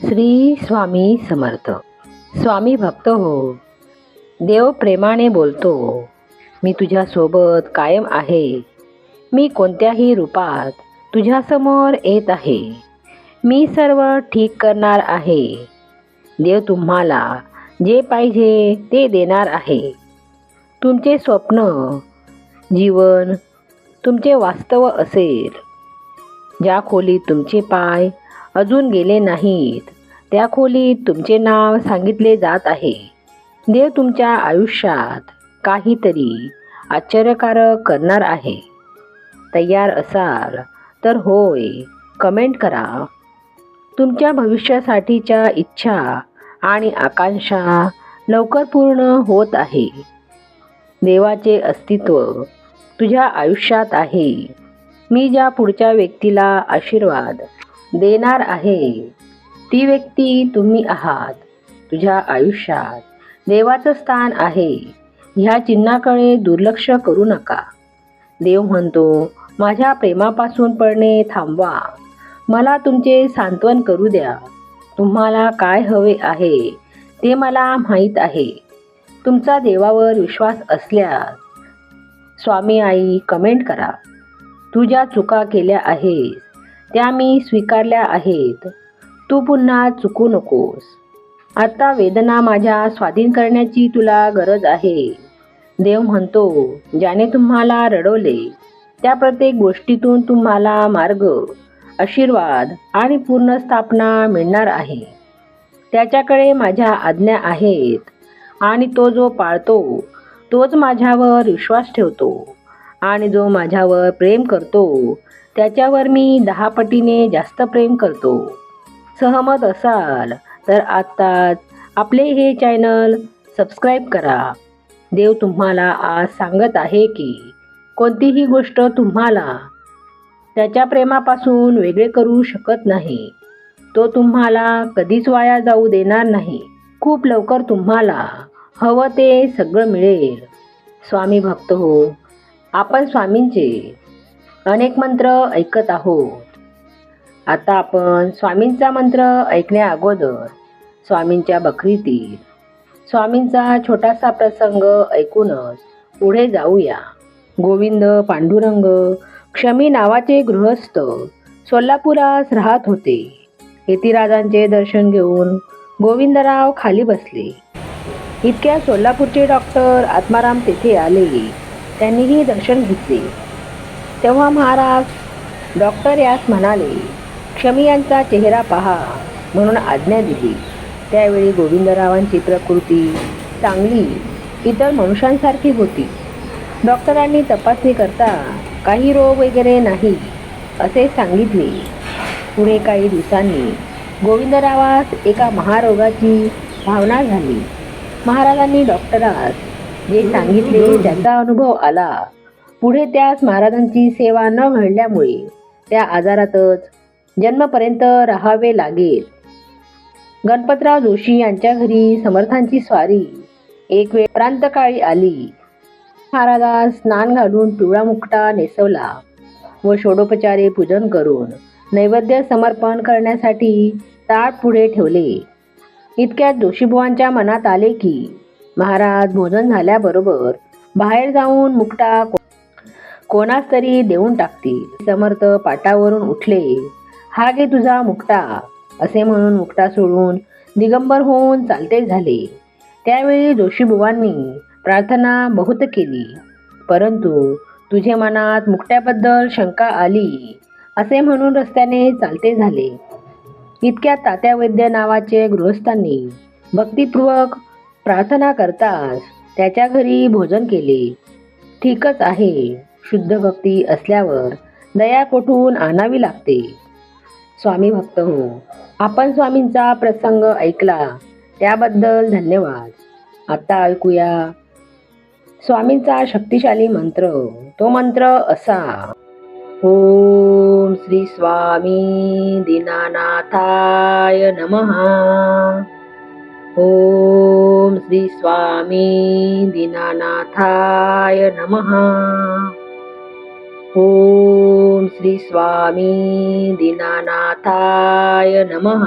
श्री स्वामी समर्थ. स्वामी भक्त हो. देव प्रेमाने बोलतो मी तुझ्यासोबत कायम आहे. मी कोणत्याही रूपात तुझ्यासमोर येत आहे. मी सर्व ठीक करणार आहे. देव तुम्हाला जे पाहिजे ते देणार आहे. तुमचे स्वप्न जीवन तुमचे वास्तव असेल. ज्या खोलीत तुमचे पाय अजून गेले नाहीत. त्या खोलीत तुमचे नाव सांगितले जात आहे. देव तुमच्या आयुष्यात काहीतरी आश्चर्यकारक करणार आहे. तयार असाल तर होय कमेंट करा. तुमच्या भविष्यासाठीच्या इच्छा आणि आकांक्षा लवकर पूर्ण होत आहे. देवाचे अस्तित्व तुझ्या आयुष्यात आहे. मी ज्या पुढच्या व्यक्तीला आशीर्वाद देणार आहे. ती व्यक्ती तुम्ही आहात तुझ्या आयुष्यात देवाचं स्थान आहे. ह्या चिन्हाकडे दुर्लक्ष करू नका. देव म्हणतो माझ्या प्रेमापासून पडणे थांबवा. मला तुमचे सांत्वन करू द्या. तुम्हाला काय हवे आहे ते मला माहीत आहे. तुमचा देवावर विश्वास असल्यास स्वामी आई कमेंट करा. तू ज्या चुका केल्या आहेस त्या मी स्वीकारल्या आहेत. तू पुन्हा चुकू नकोस. आता वेदना माझ्या स्वाधीन करण्याची तुला गरज आहे. देव म्हणतो ज्याने तुम्हाला रडवले त्या प्रत्येक गोष्टीतून तुम्हाला मार्ग आशीर्वाद आणि पूर्ण स्थापना मिळणार आहे. त्याच्याकडे माझ्या आज्ञा आहेत आणि तो जो पाळतो तोच माझ्यावर विश्वास ठेवतो. आणि जो माझ्यावर प्रेम करतो त्याच्यावर मी दहा पटीने जास्त प्रेम करतो. सहमत असाल तर आत्ताच आपले हे चॅनल सबस्क्राईब करा. देव तुम्हाला आज सांगत आहे की कोणतीही गोष्ट तुम्हाला त्याच्या प्रेमापासून वेगळे करू शकत नाही. तो तुम्हाला कधीच वाया जाऊ देणार नाही. खूप लवकर तुम्हाला हवं ते सगळं मिळेल. स्वामी भक्त हो. आपण स्वामींचे अनेक मंत्र ऐकत आहोत. आता आपण स्वामींचा मंत्र ऐकण्या अगोदर स्वामींच्या बकरीतील स्वामींचा छोटासा प्रसंग ऐकूनच पुढे जाऊया. गोविंद पांडुरंग क्षमी नावाचे गृहस्थ सोलापुरास राहत होते. यतिराजांचे दर्शन घेऊन गोविंदराव खाली बसले. इतक्या सोलापूरचे डॉक्टर आत्माराम तेथे आले. त्यांनीही दर्शन घेतले. तेव्हा महाराज डॉक्टर यास म्हणाले क्षमी यांचा चेहरा पहा म्हणून आज्ञा दिली. त्यावेळी गोविंदरावांची प्रकृती चांगली इतर मनुष्यांसारखी होती. डॉक्टरांनी तपासणी करता काही रोग वगैरे नाही असे सांगितले. पुढे काही दिवसांनी गोविंदरावास एका महारोगाची भावना झाली. महाराजांनी डॉक्टरास जे सांगितले त्याचा अनुभव आला. पुढे त्यास महाराजांची सेवा न घडल्यामुळे त्या आजारातच जन्मपर्यंत राहावे लागेल. गणपतराव जोशी यांच्या घरी समर्थांची स्वारी. एक वेळ प्रांतकाळी आली. महाराजास स्नान घालून पिवळा मुकटा नेसवला व षोडोपचारे पूजन करून नैवेद्य समर्पण करण्यासाठी ताट पुढे ठेवले. इतक्यात जोशीबुवांच्या मनात आले की महाराज भोजन झाल्याबरोबर बाहेर जाऊन मुकटा कोणास तरी देऊन टाकतील. समर्थ पाटावरून उठले. हा गे तुझा मुकटा असे म्हणून मुकटा सोडून दिगंबर होऊन चालते झाले. त्यावेळी जोशीबुवांनी प्रार्थना बहुत केली. परंतु तुझे मनात मुकट्याबद्दल शंका आली असे म्हणून रस्त्याने चालते झाले. इतक्या तात्या वैद्य नावाचे गृहस्थांनी भक्तिपूर्वक प्रार्थना करताच त्याच्या घरी भोजन केले. ठीकच आहे. शुद्ध भक्ती असल्यावर दया कोठून आणावी लागते? स्वामी भक्त हो आपण स्वामींचा प्रसंग ऐकला. त्याबद्दल धन्यवाद. आता ऐकूया. स्वामींचा शक्तिशाली मंत्र. तो मंत्र असा. ओम श्री स्वामी दीनानाथाय नमः. श्री स्वामी दीनानाथाय नमः। ओम श्री स्वामी दीनानाथाय नमः।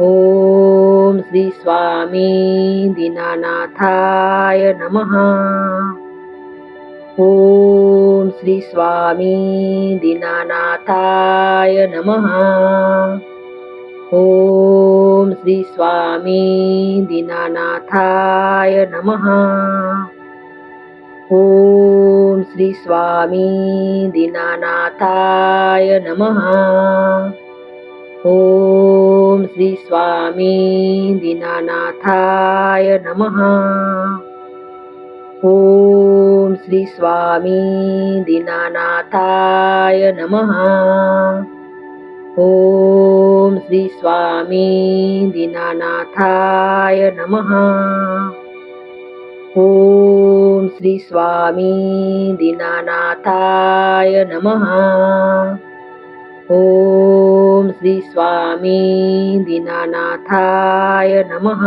ओम श्री स्वामी दीनानाथाय नमः। ओम श्री स्वामी दीनानाथाय नमः श्री स्वामी दीनानाथाय नमः। ओम श्री स्वामी दीनानाथाय नमः। ओम श्री स्वामी दीनानाथाय नमः। ओम श्री स्वामी दीनानाथाय नमः ओम श्री स्वामी दीनानाथाय नमः। ओम श्री स्वामी दीनानाथाय नमः। ओम श्री स्वामी दीनानाथाय नमः।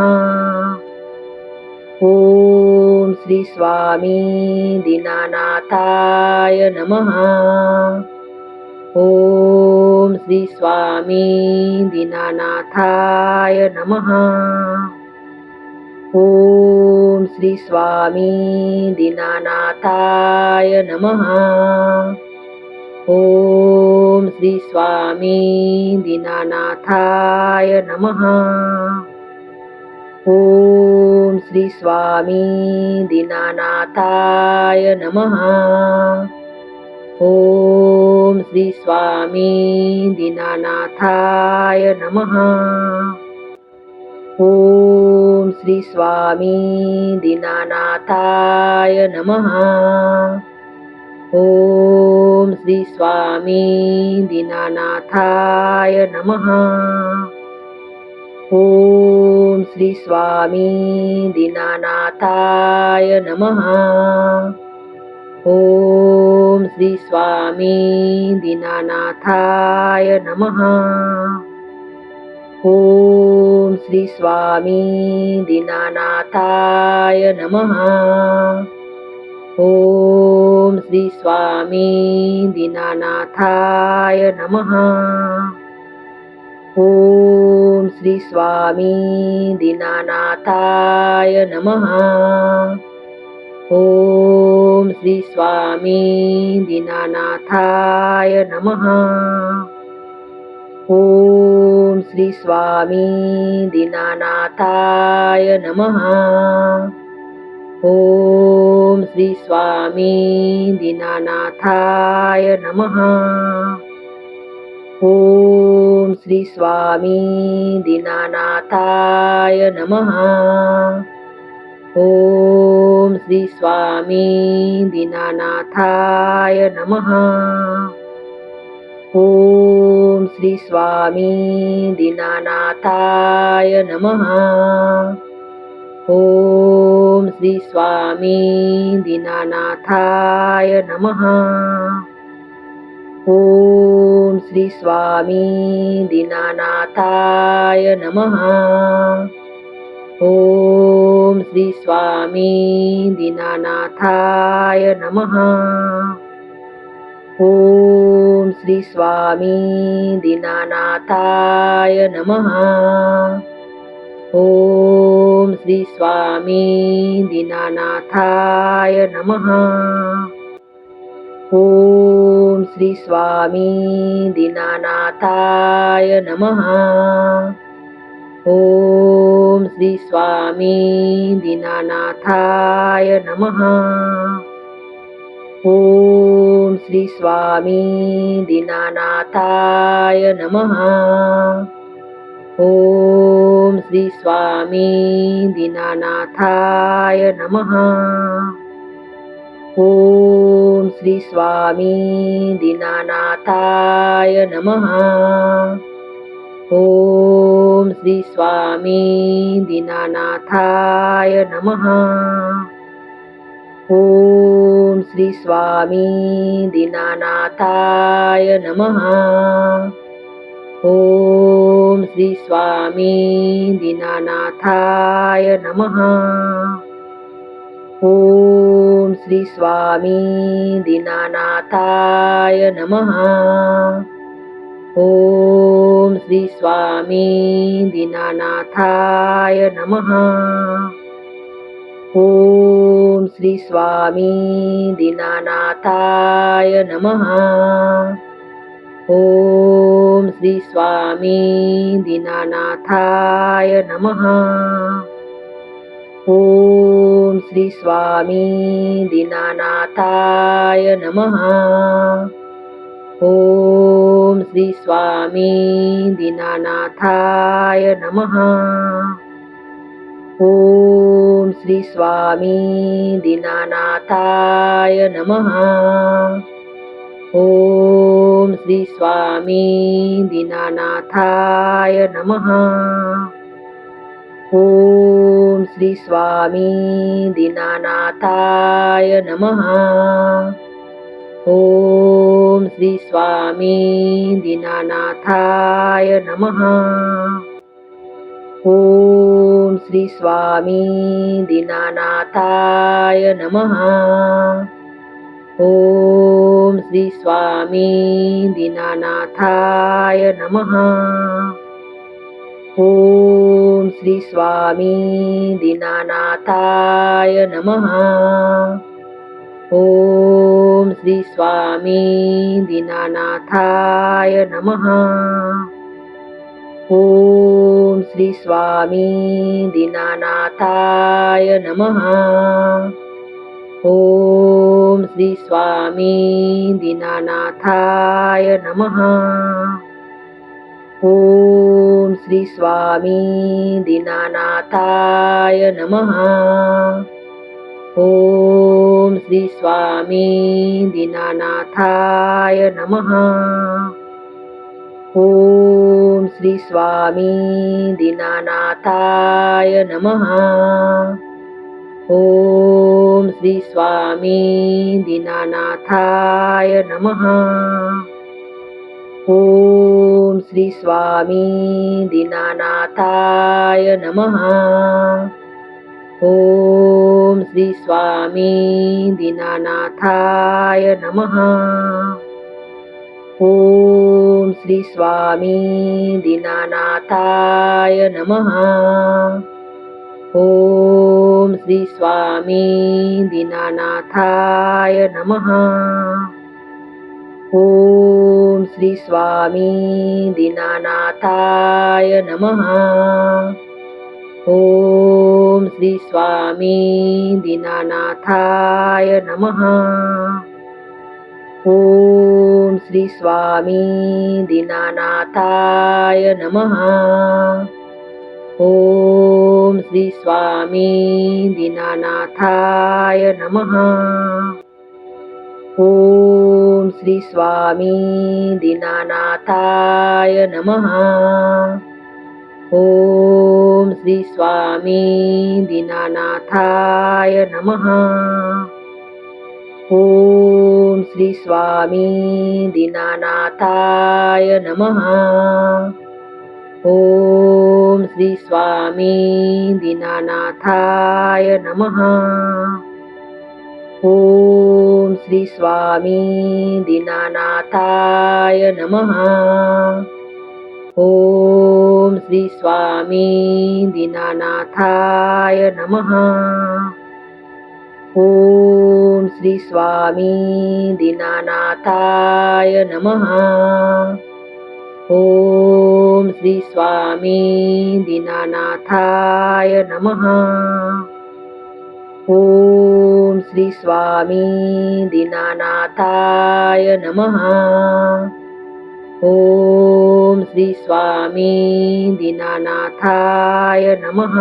ओम श्री स्वामी दीनानाथाय नमः ओम श्री स्वामी दीनानाथाय नमः। ओम श्री स्वामी दीनानाथाय नमः। ओम श्री स्वामी दीनानाथाय नमः। ओम श्री स्वामी दीनानाथाय नमः ओम श्री स्वामी दीनानाथाय नमः। ओम श्री स्वामी दीनानाथाय नमः। ओम श्री स्वामी दीनानाथाय नमः। ओम श्री स्वामी दीनानाथाय नमः ओम श्री स्वामी दीनानाथाय नमः। ओम श्री स्वामी दीनानाथाय नमः। ओम श्री स्वामी दीनानाथाय नमः। ओम श्री स्वामी दीनानाथाय नमः। ओम श्री स्वामी दीनानाथाय नमः। ओम श्री स्वामी दीनानाथाय नमः। ओम श्री स्वामी दीनानाथाय नमः। ओम श्री स्वामी दीनानाथाय नमः ओम श्री स्वामी दीनानाथाय नमः। ओम श्री स्वामी दीनानाथाय नमः। ओम श्री स्वामी दीनानाथाय नमः। ओम श्री स्वामी दीनानाथाय नमः ओम श्री स्वामी दीनानाथाय नमः। ओम श्री स्वामी दीनानाथाय नमः। ओम श्री स्वामी दीनानाथाय नमः। ओम श्री स्वामी दीनानाथाय नमः ओम श्री स्वामी दीनानाथाय नमः। ओम श्री स्वामी दीनानाथाय नमः। ओम श्री स्वामी दीनानाथाय नमः। ओम श्री स्वामी दीनानाथाय नमः ओम श्री स्वामी दीनानाथाय नमः। ओम श्री स्वामी दीनानाथाय नमः। ओम श्री स्वामी दीनानाथाय नमः। ओम श्री स्वामी दीनानाथाय नमः श्री स्वामी दीनानाथाय नमः। ओम श्री स्वामी दीनानाथाय नमः। ओम श्री स्वामी दीनानाथाय नमः। ओम श्री स्वामी दीनानाथाय नमः ओम श्री स्वामी दीनानाथाय नमः। ओम श्री स्वामी दीनानाथाय नमः। ओम श्री स्वामी दीनानाथाय नमः। ओम श्री स्वामी दीनानाथाय नमः ओम श्री स्वामी दीनानाथाय नमः। ओम श्री स्वामी दीनानाथाय नमः। ओम श्री स्वामी दीनानाथाय नमः। ओम श्री स्वामी दीनानाथाय नमः ओम श्री स्वामी दीनानाथाय नमः। ओम श्री स्वामी दीनानाथाय नमः। ओम श्री स्वामी दीनानाथाय नमः। ओम श्री स्वामी दीनानाथाय नमः श्री स्वामी दीनानाथाय नमः। ओम श्री स्वामी दीनानाथाय नमः। ओम श्री स्वामी दीनानाथाय नमः। ओम श्री स्वामी दीनानाथाय नमः श्री स्वामी दीनानाथाय नमः। ओम श्री स्वामी दीनानाथाय नमः। ओम श्री स्वामी दीनानाथाय नमः। ओम श्री स्वामी दीनानाथाय नमः ओम श्री स्वामी दीनानाथाय नमः। ओम श्री स्वामी दीनानाथाय नमः। ओम श्री स्वामी दीनानाथाय नमः। ओम श्री स्वामी दीनानाथाय नमः। ओम श्रीस्वामी दीनानाथाय नमः। ॐ श्रीस्वामी दीनानाथाय नमः। ॐ श्रीस्वामी दीनानाथाय नमः। ॐ श्रीस्वामी दीनानाथाय नमः। श्री स्वामी दीनानाथाय नमः। ओम श्री स्वामी दीनानाथाय नमः। ओम श्री स्वामी दीनानाथाय नमः। ओम श्री स्वामी दीनानाथाय नमः श्री स्वामी दीनानाथाय नमः।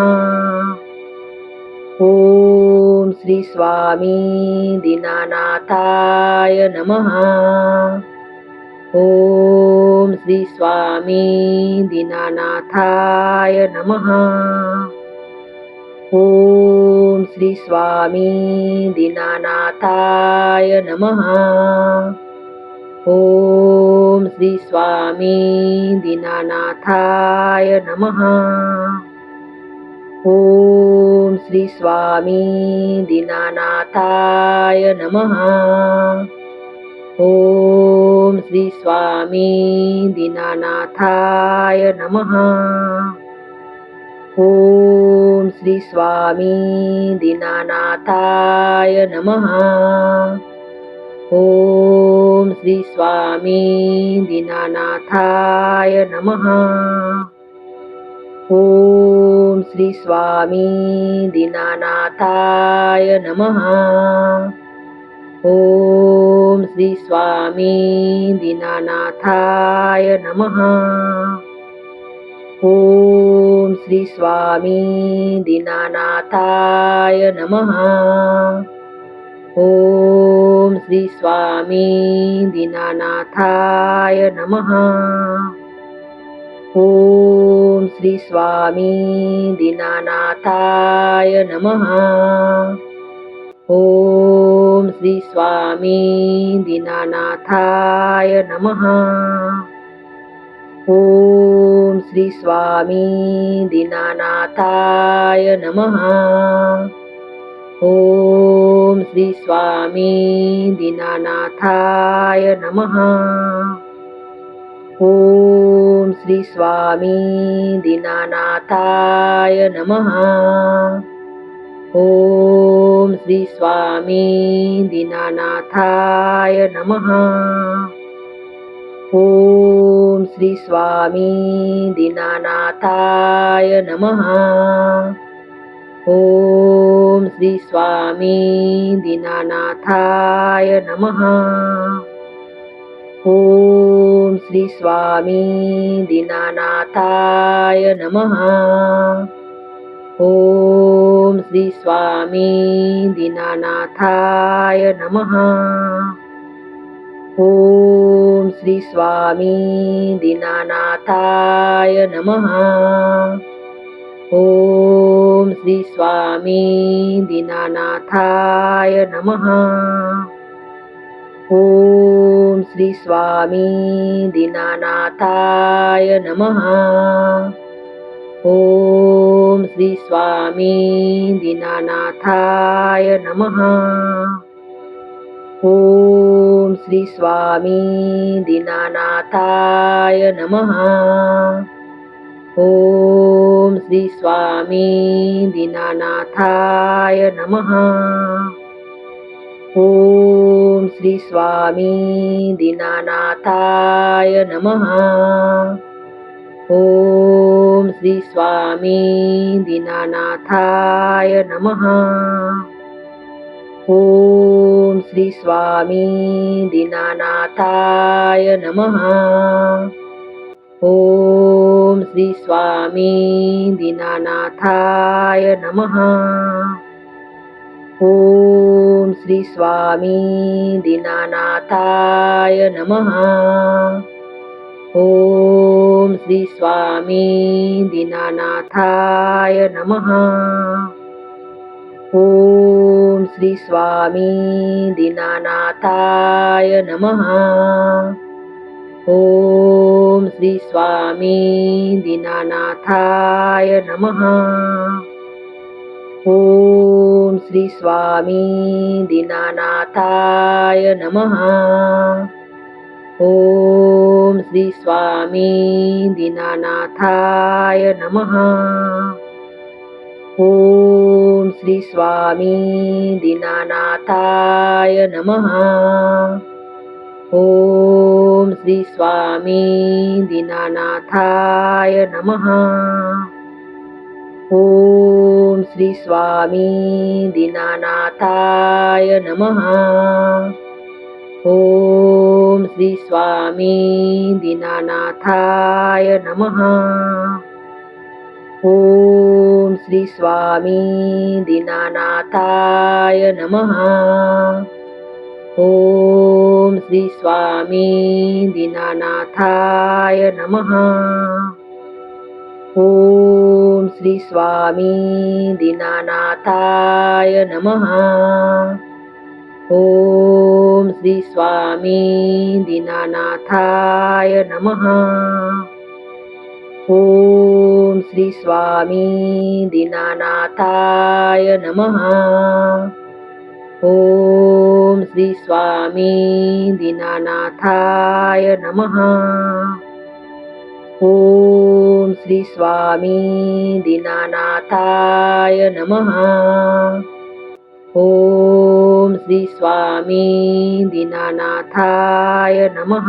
ओम श्री स्वामी दीनानाथाय नमः। ओम श्री स्वामी दीनानाथाय नमः। ओम श्री स्वामी दीनानाथाय नमः ओम श्री स्वामी दीनानाथाय नमः। ओम श्री स्वामी दीनानाथाय नमः। ओम श्री स्वामी दीनानाथाय नमः। ओम श्री स्वामी दीनानाथाय नमः। ओम श्रीस्वामी दीनानाथाय नमः। ॐ श्रीस्वामी दीनानाथाय नमः। ॐ श्रीस्वामी दीनानाथाय नमः। ॐ श्रीस्वामी दीनानाथाय नमः। श्री स्वामी दीनानाथाय नमः। ओम श्री स्वामी दीनानाथाय नमः। ओम श्री स्वामी दीनानाथाय नमः। ओम श्री स्वामी दीनानाथाय नमः श्री स्वामी दीनानाथाय नमः। ओम श्री स्वामी दीनानाथाय नमः। ओम श्री स्वामी दीनानाथाय नमः। ओम श्री स्वामी दीनानाथाय नमः श्री स्वामी दीनानाथाय नमः। ओम श्री स्वामी दीनानाथाय नमः। श्री स्वामी दीनानाथाय नमः। ओम श्री स्वामी दीनानाथाय नमः ओम श्री स्वामी दीनानाथाय नमः। ओम श्री स्वामी दीनानाथाय नमः। ओम श्री स्वामी दीनानाथाय नमः। ओम श्री स्वामी दीनानाथाय नमः ओम श्री स्वामी दीनानाथाय नमः। ओम श्री स्वामी दीनानाथाय नमः। ओम श्री स्वामी दीनानाथाय नमः। ओम श्री स्वामी दीनानाथाय नमः ओम श्री स्वामी दीनानाथाय नमः। ओम श्री स्वामी दीनानाथाय नमः। ओम श्री स्वामी दीनानाथाय नमः। ओम श्री स्वामी दीनानाथाय नमः श्री स्वामी दीनानाथाय नमः। ओम श्री स्वामी दीनानाथाय नमः। ओम श्री स्वामी दीनानाथाय नमः। ओम श्री स्वामी दीनानाथाय नमः श्री स्वामी दीनानाथाय नमः। ओम श्री स्वामी दीनानाथाय नमः। ओम श्री स्वामी दीनानाथाय नमः। ओम श्री स्वामी दीनानाथाय नमः श्री स्वामी दीनानाथाय नमः। श्री स्वामी दीनानाथाय नमः। श्री स्वामी दीनानाथाय नमः। ॐ श्री स्वामी दीनानाथाय नमः ॐ स्वामी दीनानाथाय नमः। ॐ श्री स्वामी दीनानाथाय नमः। ॐ श्री स्वामी दीनानाथाय नमः